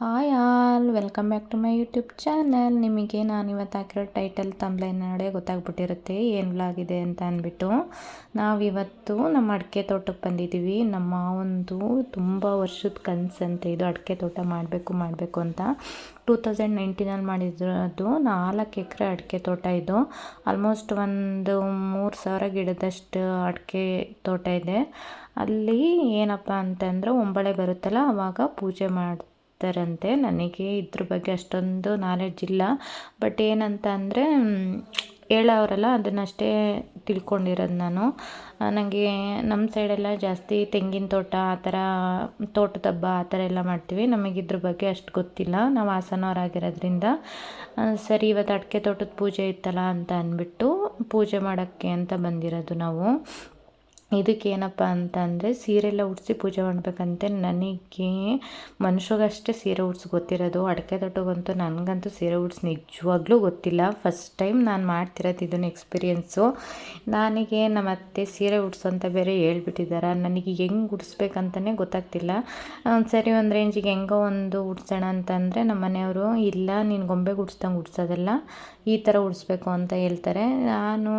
Hi all welcome back to my YouTube channel ನಿಮಗೆ ನಾನು ಇವತ್ತು ಹಾಕಿರೋ ಟೈಟಲ್ ತಂಬ್ಲೈನ್ ನೋಡಿ ಗೊತ್ತಾಗ್ಬಿಟ್ಟಿರುತ್ತೆ ಏನು ವ್ಲಾಗಿದೆ ಅಂತ ಅಂದ್ಬಿಟ್ಟು. ನಾವಿವತ್ತು ನಮ್ಮ ಅಡಿಕೆ ತೋಟಕ್ಕೆ ಬಂದಿದ್ದೀವಿ. ನಮ್ಮ ಒಂದು ತುಂಬ ವರ್ಷದ ಕನಸಂತೆ ಇದು ಅಡಿಕೆ ತೋಟ ಮಾಡಬೇಕು ಮಾಡಬೇಕು ಅಂತ. ಟೂ ತೌಸಂಡ್ ನೈನ್ಟೀನಲ್ಲಿ ಮಾಡಿರೋದು ನಾಲ್ಕು ಎಕರೆ ಅಡಿಕೆ ತೋಟ ಇದು. ಆಲ್ಮೋಸ್ಟ್ ಒಂದು ಮೂರು ಸಾವಿರ ಗಿಡದಷ್ಟು ಅಡಿಕೆ ತೋಟ ಇದೆ. ಅಲ್ಲಿ ಏನಪ್ಪ ಅಂತಂದರೆ ಒಂಬಳೆ ಬರುತ್ತಲ್ಲ ಆವಾಗ ಪೂಜೆ ಮಾಡಿ ಇರ್ತಾರಂತೆ ನನಗೆ ಇದ್ರ ಬಗ್ಗೆ ಅಷ್ಟೊಂದು ನಾಲೆಡ್ಜ್ ಇಲ್ಲ. ಬಟ್ ಏನಂತ ಅಂದರೆ ಹೇಳೋರಲ್ಲ, ಅದನ್ನಷ್ಟೇ ತಿಳ್ಕೊಂಡಿರೋದು ನಾನು. ನನಗೆ ನಮ್ಮ ಸೈಡೆಲ್ಲ ಜಾಸ್ತಿ ತೆಂಗಿನ ತೋಟ, ಆ ಥರ ತೋಟದ ಹಬ್ಬ, ಆ ಥರ ಎಲ್ಲ ಮಾಡ್ತೀವಿ. ನಮಗೆ ಇದ್ರ ಬಗ್ಗೆ ಅಷ್ಟು ಗೊತ್ತಿಲ್ಲ. ನಾವು ಹಾಸನವರಾಗಿರೋದ್ರಿಂದ. ಸರಿ, ಇವತ್ತು ಅಡಿಕೆ ತೋಟದ ಪೂಜೆ ಇತ್ತಲ್ಲ ಅಂತ ಅಂದ್ಬಿಟ್ಟು ಪೂಜೆ ಮಾಡೋಕ್ಕೆ ಅಂತ ಬಂದಿರೋದು ನಾವು. ಇದಕ್ಕೇನಪ್ಪ ಅಂತಂದರೆ ಸೀರೆ ಎಲ್ಲ ಉಡಿಸಿ ಪೂಜೆ ಮಾಡಬೇಕಂತೆ ನನಗೆ ಮನುಷ್ಯಗಷ್ಟೇ ಸೀರೆ ಉಡ್ಸಿ ಗೊತ್ತಿರೋದು. ಅಡಕೆ ತೊಟ್ಟಗಂತೂ ನನಗಂತೂ ಸೀರೆ ಉಡ್ಸಿ ನಿಜವಾಗ್ಲೂ ಗೊತ್ತಿಲ್ಲ. ಫಸ್ಟ್ ಟೈಮ್ ನಾನು ಮಾಡ್ತಿರೋದು ಇದನ್ನು ಎಕ್ಸ್ಪೀರಿಯೆನ್ಸು ನನಗೆ ನಮ್ಮ ಅತ್ತೆ ಸೀರೆ ಉಡ್ಸೋಂತ ಬೇರೆ ಹೇಳ್ಬಿಟ್ಟಿದ್ದಾರೆ. ನನಗೆ ಹೆಂಗೆ ಉಡಿಸ್ಬೇಕಂತಲೇ ಗೊತ್ತಾಗ್ತಿಲ್ಲ. ಸರಿ ಒಂದು ರೇಂಜಿಗೆ ಹೆಂಗೋ ಒಂದು ಉಡ್ಸೋಣ ಅಂತಂದರೆ ನಮ್ಮ ಮನೆಯವರು, ಇಲ್ಲ, ನೀನು ಗೊಂಬೆ ಉಡ್ಸ್ದಂಗೆ ಉಡ್ಸೋದಲ್ಲ, ಈ ಥರ ಉಡಿಸ್ಬೇಕು ಅಂತ ಹೇಳ್ತಾರೆ. ನಾನು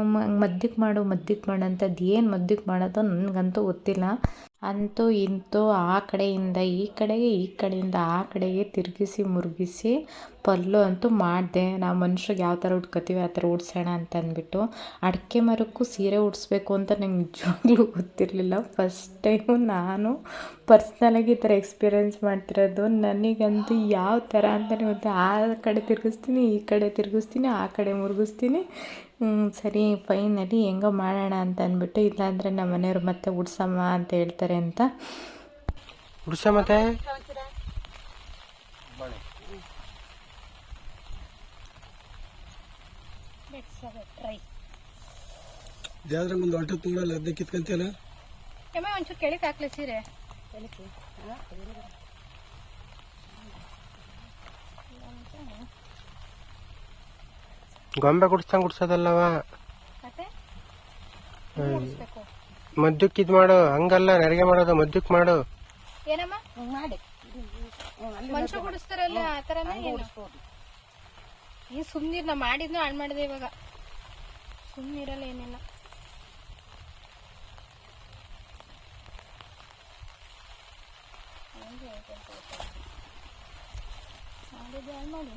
ಮದ್ದಕ್ಕೆ ಮಾಡು ಮದ್ದಿಗೆ ಮಾಡು ಅಂತದ್ದು ಏನು ಮದ್ದಿಗೆ ಮಾಡೋದು ನನಗಂತೂ ಗೊತ್ತಿಲ್ಲ. ಅಂತೂ ಇಂತೂ ಆ ಕಡೆಯಿಂದ ಈ ಕಡೆಗೆ, ಈ ಕಡೆಯಿಂದ ಆ ಕಡೆಗೆ ತಿರುಗಿಸಿ ಮುರುಗಿಸಿ ಪಲ್ಲು ಅಂತೂ ಮಾಡಿದೆ. ನಾವು ಮನುಷ್ಯರಿಗೆ ಯಾವ ಥರ ಉಟ್ಕೋತೀವಿ, ಆ ಥರ ಉಡ್ಸೋಣ ಅಂತ ಅಂದ್ಬಿಟ್ಟು ಅಡಿಕೆ ಮರಕ್ಕೂ ಸೀರೆ ಉಡಿಸ್ಬೇಕು ಅಂತ ನಂಗೆ ನಿಜವಾಗ್ಲೂ ಗೊತ್ತಿರಲಿಲ್ಲ. ಫಸ್ಟ್ ಟೈಮು ನಾನು ಪರ್ಸ್ನಲಾಗಿ ಈ ಥರ ಎಕ್ಸ್ಪೀರಿಯೆನ್ಸ್ ಮಾಡ್ತಿರೋದು. ನನಗಂತೂ ಯಾವ ಥರ ಅಂತಲೇ ಗೊತ್ತು, ಆ ಕಡೆ ತಿರುಗಿಸ್ತೀನಿ, ಈ ಕಡೆ ತಿರುಗಿಸ್ತೀನಿ, ಆ ಕಡೆ ಮುರುಗಿಸ್ತೀನಿ. ಸರಿ ಫೈನಲಿ ಹೆಂಗೋ ಮಾಡೋಣ ಅಂತ ಅಂದ್ಬಿಟ್ಟು ಇಲ್ಲಾಂದರೆ ನಮ್ಮ ಮನೆಯವ್ರು ಮತ್ತೆ ಉಡ್ಸಮ್ಮ ಅಂತ ಹೇಳ್ತಾರೆ. ಅಂತ. ಉಡ್ಸ ಮತ್ತೆ? ಯಾವ್ದ್ರ ಮುಂದೆ ಹೊಟ್ಟೆ ತುಂಬಲ್ಲ ಅದನ್ನ ಕಿತ್ಕೊಂತಿಯಲ್ಲ? ಎಮ್ಮ ಒಂಚೂರು ಕೆಳಕ್ಕೆ ಹಾಕ್ಲಿ ಸೀರೆ. ಗೊಂಬೆ ಗುಡ್ಸಂಗ್ ಗುಡ್ಸೋದಲ್ಲವಾ? ಮತ್ತೆ? ಮದ್ದಕ್ಕೆ ಇದ್ ಮಾಡು, ಹಂಗಲ್ಲ, ನೆರಿಗೆ ಮಾಡೋದು ಮದ್ದುಕ್ ಮಾಡು. ಏನಮ್ಮ? ಮಾಡಿ ಮನುಷ್ಯ ಗುಡಿಸ್ತಾರಲ್ಲ ಆ ಏನು? ಈ ಸುಮ್ಮನಿರ್ ನಾ ಮಾಡಿದ್ನು, ಹಾಳು ಮಾಡಿದೆ ಇವಾಗ. ಸುಮ್ನಿರಲ್ಲ ಏನಿಲ್ಲ. ಮಾಡಿದ್ದೆ, ಹಾಳು ಮಾಡಿ.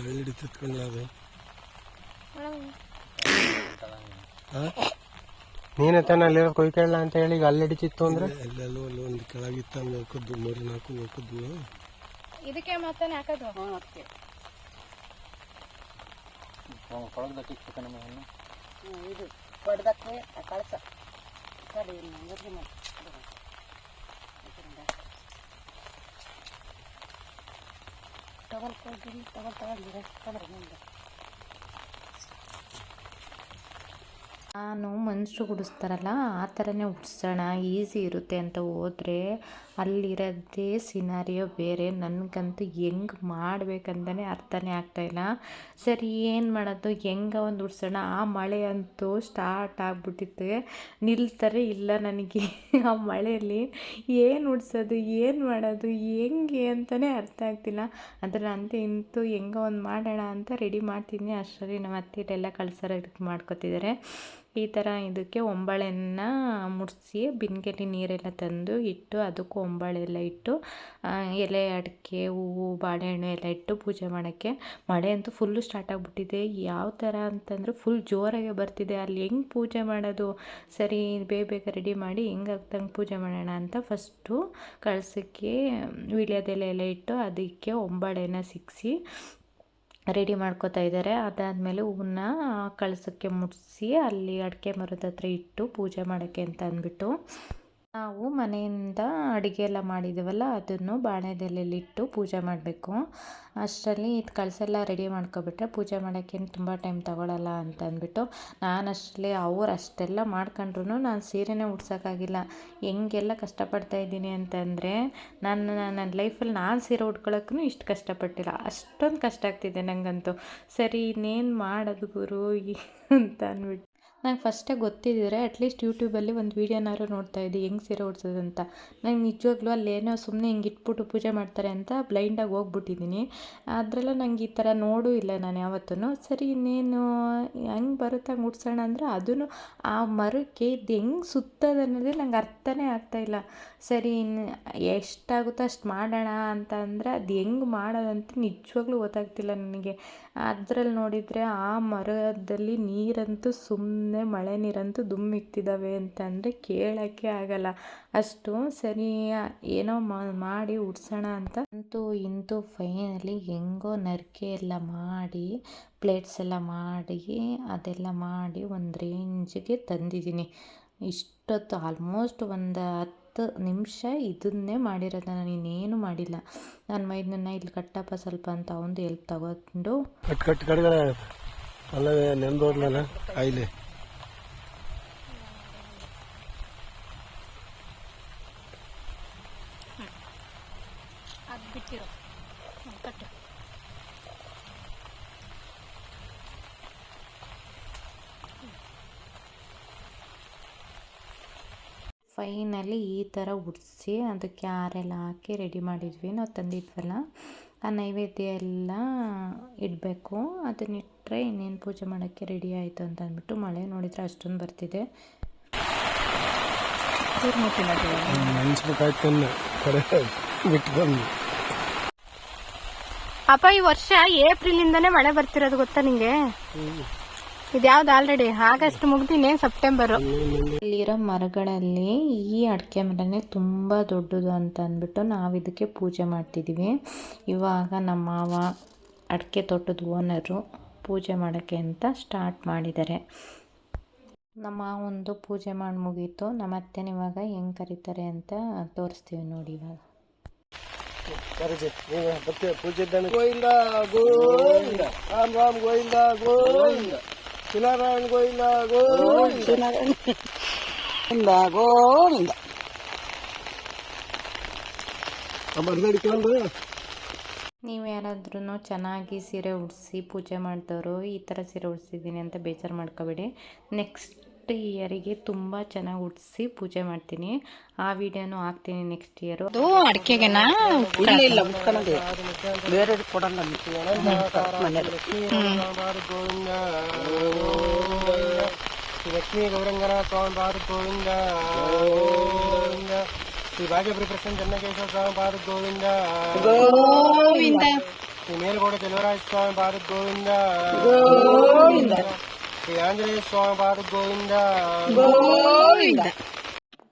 ಹಳ್ಳಿ ತಿತ್ಕೊಂಡ್ಲ ಅದು ಒಳಗೆ ಹಾ ನೀನೇ ತಾನೆ ಅಲ್ಲಿರೋ ಕೊಯ್ಕೊಳ್ಳ ಅಂತ ಹೇಳಿ ಈಗ ಅಲ್ಲಿ ಹಿಡಿತಿತ್ತು ಅಂದ್ರೆ? ಎಲ್ಲೆಲ್ಲೋ ಅಲ್ಲಿ ಒಂದು ಕೆಳಗಿತ್ತ ನೋಡ್ಕೊದ್ದು ಮೂರು ನಾಲ್ಕು ನೋಡ್ಕೊದ್ವು ಇದಕ್ಕೆ ಮಾತಾನೆ ಹಾಕೋದು? ಇದು ಕೊಡ್ದಕ್ಕೆ ಕಳ್ಸ. ಕಡೆ ಮುದ್ದೆ estaba el cuello, estaba el cuello, estaba el estaba el. ನಾನು ಮನುಷ್ಯರು ಗುಡಿಸ್ತಾರಲ್ಲ, ಆ ಥರನೇ ಹುಡ್ಸೋಣ ಈಸಿ ಇರುತ್ತೆ ಅಂತ ಹೋದರೆ ಅಲ್ಲಿರೋದೇ ಸಿನಾರಿಯೋ ಬೇರೆ. ನನಗಂತೂ ಹೆಂಗೆ ಮಾಡ್ಬೇಕಂತಲೇ ಅರ್ಥನೇ ಆಗ್ತಾಯಿಲ್ಲ ಸರಿ, ಏನು ಮಾಡೋದು? ಹೆಂಗೆ ಒಂದು ಉಡ್ಸೋಣ? ಆ ಮಳೆ ಅಂತೂ ಸ್ಟಾರ್ಟ್ ಆಗಿಬಿಟ್ಟಿತ್ತು. ನಿಲ್ತಾರೆ ಇಲ್ಲ ನನಗೆ. ಆ ಮಳೆಯಲ್ಲಿ ಏನು ಉಡ್ಸೋದು? ಏನು ಮಾಡೋದು? ಹೆಂಗೆ ಅಂತಲೇ ಅರ್ಥ ಆಗ್ತಿಲ್ಲ. ಅಂದರೆ ಅಂತ ಇಂತೂ ಹೆಂಗೋ ಒಂದು ಮಾಡೋಣ ಅಂತ ರೆಡಿ ಮಾಡ್ತಿದ್ದೀನಿ ಅಷ್ಟರಲ್ಲಿ ನಮ್ಮ ಅತ್ತೆ ಕಳ್ಸೋರ ಇದಕ್ಕೆ ಮಾಡ್ಕೊತಿದ್ದಾರೆ. ಈ ಥರ ಇದಕ್ಕೆ ಒಂಬಳೆನ ಮುಡಿಸಿ ಬಿನ್ಗೆಲಿ ನೀರೆಲ್ಲ ತಂದು ಇಟ್ಟು ಅದಕ್ಕೂ ಒಂಬಳೆ ಎಲ್ಲ ಇಟ್ಟು ಎಲೆ, ಅಡಿಕೆ, ಹೂವು, ಬಾಳೆಹಣ್ಣು ಎಲ್ಲ ಇಟ್ಟು ಪೂಜೆ ಮಾಡೋಕ್ಕೆ. ಮಳೆ ಅಂತೂ ಫುಲ್ಲು ಸ್ಟಾರ್ಟ್ ಆಗಿಬಿಟ್ಟಿದೆ. ಯಾವ ಥರ ಅಂತಂದರೆ ಫುಲ್ ಜೋರಾಗೆ ಬರ್ತಿದೆ. ಅಲ್ಲಿ ಹೆಂಗೆ ಪೂಜೆ ಮಾಡೋದು? ಸರಿ, ಬೇಗ ಬೇಗ ರೆಡಿ ಮಾಡಿ ಹೆಂಗೆ ಆಗ್ತಂಗೆ ಪೂಜೆ ಮಾಡೋಣ ಅಂತ ಫಸ್ಟು ಕಳಸಕ್ಕೆ ವೀಳ್ಯದೆಲೆ ಎಲ್ಲ ಇಟ್ಟು ಅದಕ್ಕೆ ಒಂಬಳೆನ ಸಿಕ್ಕಿಸಿ ರೆಡಿ ಮಾಡ್ಕೋತಾ ಇದ್ದಾರೆ. ಅದಾದಮೇಲೆ ಹೂವನ್ನ ಕಳಸಕ್ಕೆ ಮುಟ್ಟಿಸಿ ಅಲ್ಲಿ ಅಡಿಕೆ ಮರದ ಹತ್ರ ಇಟ್ಟು ಪೂಜೆ ಮಾಡೋಕ್ಕೆ ಅಂತ ಅಂದ್ಬಿಟ್ಟು ನಾವು ಮನೆಯಿಂದ ಅಡುಗೆ ಎಲ್ಲ ಮಾಡಿದ್ದೀವಲ್ಲ ಅದನ್ನು ಬಾಣೆದೆಲೆಲಿಟ್ಟು ಪೂಜೆ ಮಾಡಬೇಕು. ಅಷ್ಟರಲ್ಲಿ ಇದು ಕಳಸೆಲ್ಲ ರೆಡಿ ಮಾಡ್ಕೊಬಿಟ್ರೆ ಪೂಜೆ ಮಾಡೋಕ್ಕೇನು ತುಂಬ ಟೈಮ್ ತಗೊಳ್ಳಲ್ಲ ಅಂತ ಅಂದ್ಬಿಟ್ಟು, ನಾನು ಅಷ್ಟರಲ್ಲಿ ಅವ್ರು ಅಷ್ಟೆಲ್ಲ ಮಾಡ್ಕೊಂಡ್ರು ನಾನು ಸೀರೆನೇ ಉಡ್ಸೋಕ್ಕಾಗಿಲ್ಲ. ಹೆಂಗೆಲ್ಲ ಕಷ್ಟಪಡ್ತಾ ಇದ್ದೀನಿ ಅಂತಂದರೆ, ನಾನು ನನ್ನ ಲೈಫಲ್ಲಿ ನಾನು ಸೀರೆ ಉಟ್ಕೊಳ್ಳೋಕ್ಕೂ ಇಷ್ಟು ಕಷ್ಟಪಟ್ಟಿಲ್ಲ. ಅಷ್ಟೊಂದು ಕಷ್ಟ ಆಗ್ತಿದೆ ನನಗಂತೂ ಸರಿ, ಇನ್ನೇನು ಮಾಡೋದು ಗುರು ಅಂತ ಅಂದ್ಬಿಟ್ಟು. ನಂಗೆ ಫಸ್ಟೇ ಗೊತ್ತಿದ್ದರೆ ಅಟ್ಲೀಸ್ಟ್ ಯೂಟ್ಯೂಬಲ್ಲಿ ಒಂದು ವೀಡಿಯೋನಾದ್ರು ನೋಡ್ತಾ ಇದ್ದೆ, ಹೆಂಗೆ ಸೀರೆ ಅಂತ ನಂಗೆ ನಿಜವಾಗ್ಲೂ ಅಲ್ಲೇನೋ ಸುಮ್ಮನೆ ಹಿಂಗೆ ಇಟ್ಬಿಟ್ಟು ಪೂಜೆ ಮಾಡ್ತಾರೆ ಅಂತ ಬ್ಲೈಂಡಾಗಿ ಹೋಗ್ಬಿಟ್ಟಿದ್ದೀನಿ. ಅದರಲ್ಲೂ ನಂಗೆ ಈ ಥರ ನೋಡೂ ಇಲ್ಲ ನಾನು ಯಾವತ್ತೂ ಸರಿ, ಇನ್ನೇನು ಹೆಂಗೆ ಬರುತ್ತೆ ಹಂಗೆ ಉಡ್ಸೋಣ ಅಂದರೆ ಅದೂ ಆ ಮರಕ್ಕೆ ಇದು ಹೆಂಗೆ ಸುತ್ತೋದು ಅನ್ನೋದೇ ನಂಗೆ ಅರ್ಥನೇ ಆಗ್ತಾಯಿಲ್ಲ ಸರಿ ಇನ್ನು ಎಷ್ಟಾಗುತ್ತೋ ಅಷ್ಟು ಮಾಡೋಣ ಅಂತ ಅಂದರೆ ಅದು ಹೆಂಗೆ ಮಾಡೋದಂತ ನಿಜವಾಗ್ಲೂ ಗೊತ್ತಾಗ್ತಿಲ್ಲ ನನಗೆ. ಅದ್ರಲ್ಲಿ ನೋಡಿದರೆ ಆ ಮರದಲ್ಲಿ ನೀರಂತೂ ಸುಮ್ಮನೆ ಮಳೆ ನೀರಂತೂ ಧುಮ್ಮಿಕ್ತಿದ್ದಾವೆ ಅಂತಂದರೆ ಕೇಳೋಕ್ಕೆ ಆಗಲ್ಲ. ಅಷ್ಟು ಸರಿ, ಏನೋ ಮಾಡಿ ಉಡ್ಸೋಣ ಅಂತ. ಅಂತೂ ಇಂತೂ ಫೈನಲಿ ಹೆಂಗೋ ನರಿಕೆ ಎಲ್ಲ ಮಾಡಿ ಪ್ಲೇಟ್ಸ್ ಎಲ್ಲ ಮಾಡಿ, ಅದೆಲ್ಲ ಮಾಡಿ ಒಂದು ರೇಂಜಿಗೆ ತಂದಿದ್ದೀನಿ. ಇಷ್ಟೊತ್ತು ಆಲ್ಮೋಸ್ಟ್ ಒಂದು ಹತ್ತು ನಿಮಿಷ ಇದನ್ನೇ ಮಾಡಿರೋದು. ನಾನು ಇನ್ನೇನು ಮಾಡಿಲ್ಲ. ನನ್ನ ಮೈದನ್ನ ಇಲ್ಲಿ ಕಟ್ಟಪ್ಪ ಸ್ವಲ್ಪ ಅಂತ ಒಂದು ಎಲ್ಪ್ ತಗೊಂಡು. ಕಟ್ ಕಟ್ ಕಡೆಗಡೆ ಅಲ್ಲವೇ ನೆಂದೋರ್ಲಲ್ಲ ಕಾಯಿಲೆ ಫೈನಲಿ ಈ ಥರ ಉಡಿಸಿ ಅದಕ್ಕೆ ಆರೆಲ್ಲ ಹಾಕಿ ರೆಡಿ ಮಾಡಿದ್ವಿ. ನಾವು ತಂದಿದ್ವಲ್ಲ ಆ ನೈವೇದ್ಯ ಎಲ್ಲ ಇಡಬೇಕು. ಅದನ್ನಿಟ್ಟರೆ ಇನ್ನೇನು ಪೂಜೆ ಮಾಡೋಕ್ಕೆ ರೆಡಿ ಆಯಿತು ಅಂತ ಅಂದ್ಬಿಟ್ಟು ಮಳೆ ನೋಡಿದರೆ ಅಷ್ಟೊಂದು ಬರ್ತಿದೆ. ಅಪ್ಪ ಈ ವರ್ಷ ಏಪ್ರಿಲ್ ಇಂದಾನೆ ಮಳೆ ಬರ್ತಿರೋದು ಗೊತ್ತಾ ನಿಂಗೆ? ಇದ್ಯಾವ್ದು ಆಲ್ರೆಡಿ ಆಗಸ್ಟ್ ಮುಗ್ದಿನೇ ಸೆಪ್ಟೆಂಬರ್ ಇಲ್ಲಿರೋ ಮರಗಳಲ್ಲಿ ಈ ಅಡಿಕೆ ಮರನೇ ತುಂಬ ದೊಡ್ಡದು ಅಂತ ಅಂದ್ಬಿಟ್ಟು ನಾವು ಇದಕ್ಕೆ ಪೂಜೆ ಮಾಡ್ತಿದ್ದೀವಿ ಇವಾಗ ನಮ್ಮ ಮಾವ ಅಡಿಕೆ ತೋಟದ ಓನರು ಪೂಜೆ ಮಾಡೋಕ್ಕೆ ಅಂತ ಸ್ಟಾರ್ಟ್ ಮಾಡಿದ್ದಾರೆ. ನಮ್ಮ ಒಂದು ಪೂಜೆ ಮಾಡಿ ಮುಗೀತು. ನಮ್ಮ ಅತ್ತೆನ ಇವಾಗ ಹೆಂಗೆ ಕರೀತಾರೆ ಅಂತ ತೋರಿಸ್ತೀವಿ ನೋಡಿ ಇವಾಗ. ಪೂಜೆ ಗೋವಿಂದ ಗೋವಿಂದ ರಾಮ್ ರಾಮ್ ಗೋವಿಂದ ಗೋವಿಂದ. ಶಿಲಾರಾಯಣ ಗೋವಿಂದ ಗೋವಿಂದ ಗೋವಿಂದ ಬರ್ದಡಿಕೊಂಡು ನೀವು ಯಾರಾದ್ರೂ ಚೆನ್ನಾಗಿ ಸೀರೆ ಉಡಿಸಿ ಪೂಜೆ ಮಾಡಿದವರು ಈ ಥರ ಸೀರೆ ಉಡಿಸಿದ್ದೀನಿ ಅಂತ ಬೇಜಾರು ಮಾಡ್ಕೋಬೇಡಿ. ನೆಕ್ಸ್ಟ್ ಇಯರಿಗೆ ತುಂಬ ಚೆನ್ನಾಗಿ ಉಡಿಸಿ ಪೂಜೆ ಮಾಡ್ತೀನಿ. ಆ ವಿಡಿಯೋನು ಹಾಕ್ತೀನಿ ನೆಕ್ಸ್ಟ್ ಇಯರು ಅದು ಅಡಿಕೆಗೆನಾ ಬೇರೆ ಕೊಡಲ್ಲ ಗೋವಿಂದ ಶ್ರೀ ಲಕ್ಷ್ಮೀ ಗೌರಂಗನ ಸ್ವಾಮಿ ಪಾದ ಗೋವಿಂದ. ಗೋವಿಂದ ಶ್ರೀ ಭಾಗ್ಯಪುರಿ ಪ್ರಸನ್ನ ಚನ್ನಕೇಶ್ವರ ಸ್ವಾಮಿ ಪಾದ ಗೋವಿಂದ. ಗೋವಿಂದ. ಶ್ರೀ ಮೇಲ್ಕೋಟೆ ಚೆಲುವರಾಜ ಸ್ವಾಮಿ ಪಾದ ಗೋವಿಂದ. ಗೋವಿಂದ. ಶ್ರೀ ಆಂಜನೇಯ ಸ್ವಾಮಿ ಪಾದ ಗೋವಿಂದ. ಗೋವಿಂದ.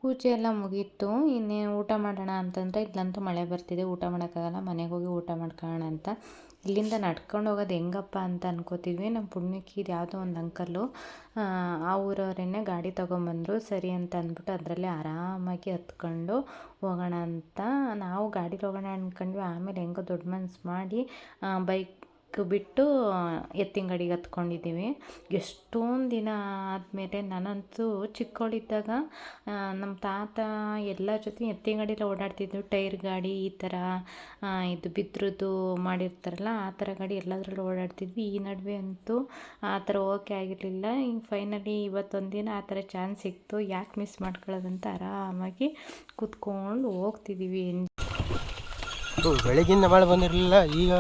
ಪೂಜೆ ಎಲ್ಲ ಮುಗೀತು. ಇನ್ನೇನು ಊಟ ಮಾಡೋಣ ಅಂತಂದರೆ ಇಲ್ಲಂತೂ ಮಳೆ ಬರ್ತಿದೆ. ಊಟ ಮಾಡೋಕ್ಕಾಗಲ್ಲ. ಮನೆಗೆ ಹೋಗಿ ಊಟ ಮಾಡ್ಕೊಳ್ಳೋಣ ಅಂತ. ಇಲ್ಲಿಂದ ನಡ್ಕೊಂಡು ಹೋಗೋದು ಹೆಂಗಪ್ಪ ಅಂತ ಅನ್ಕೋತಿದ್ವಿ. ನಮ್ಮ ಪುಣ್ಯಕ್ಕೆ ಇದು ಯಾವುದೋ ಒಂದು ಅಂಕಲ್ಲು ಆ ಊರವರೇನೆ ಗಾಡಿ ತೊಗೊಂಬಂದರು. ಸರಿ ಅಂತ ಅಂದ್ಬಿಟ್ಟು ಅದರಲ್ಲೇ ಆರಾಮಾಗಿ ಹತ್ಕೊಂಡು ಹೋಗೋಣ ಅಂತ. ನಾವು ಗಾಡೀಲಿ ಹೋಗೋಣ ಅಂದ್ಕೊಂಡ್ವಿ ಆಮೇಲೆ ಹೆಂಗೋ ದೊಡ್ಡ ಮನ್ಸು ಮಾಡಿ ಬೈಕ್ ಬಿಟ್ಟು ಎತ್ತಿನ ಗಾಡಿಗೆ ಹತ್ಕೊಂಡಿದ್ದೀವಿ. ಎಷ್ಟೊಂದು ದಿನ ಆದಮೇಲೆ ನಾನಂತೂ ಚಿಕ್ಕವಳಿದ್ದಾಗ ನಮ್ಮ ತಾತ ಎಲ್ಲ ಜೊತೆ ಎತ್ತಿನ ಗಾಡಿಲೇ ಟೈರ್ ಗಾಡಿ ಈ ಥರ ಇದು ಬಿದ್ರದ್ದು ಮಾಡಿರ್ತಾರಲ್ಲ, ಆ ಥರ ಗಾಡಿ ಎಲ್ಲದರಲ್ಲೂ ಓಡಾಡ್ತಿದ್ವಿ. ಈ ನಡುವೆ ಅಂತೂ ಆ ಥರ ಓಕೆ ಆಗಿರಲಿಲ್ಲ. ಹಿಂಗೆ ಫೈನಲಿ ಇವತ್ತೊಂದು ದಿನ ಆ ಥರ ಚಾನ್ಸ್ ಸಿಕ್ತು. ಯಾಕೆ ಮಿಸ್ ಮಾಡ್ಕೊಳ್ಳೋದಂತ ಆರಾಮಾಗಿ ಕೂತ್ಕೊಂಡು ಹೋಗ್ತಿದ್ದೀವಿ ಬೆಳಗಿಂದ ಮಳೆ ಬಂದಿರಲಿಲ್ಲ, ಈಗ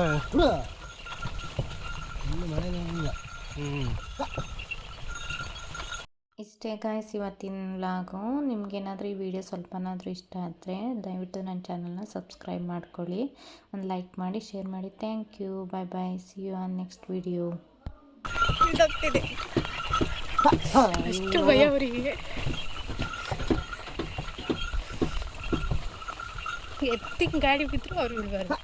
ಇಷ್ಟೇ ಗಾಯ್ಸ್ ಇವತ್ತಿನ ಲಾಗು ನಿಮಗೇನಾದರೂ ಈ ವಿಡಿಯೋ ಸ್ವಲ್ಪನಾದರೂ ಇಷ್ಟ ಆದರೆ ದಯವಿಟ್ಟು ನನ್ನ ಚಾನಲ್ನ ಸಬ್ಸ್ಕ್ರೈಬ್ ಮಾಡ್ಕೊಳ್ಳಿ. ಒಂದು ಲೈಕ್ ಮಾಡಿ ಶೇರ್ ಮಾಡಿ. Thank you bye bye see you on next video ಭಯ ಅವರಿಗೆ. ಗಾಡಿ ಬಿದ್ದರೂ ಅವ್ರು ಬಿಡಬಾರ್ದು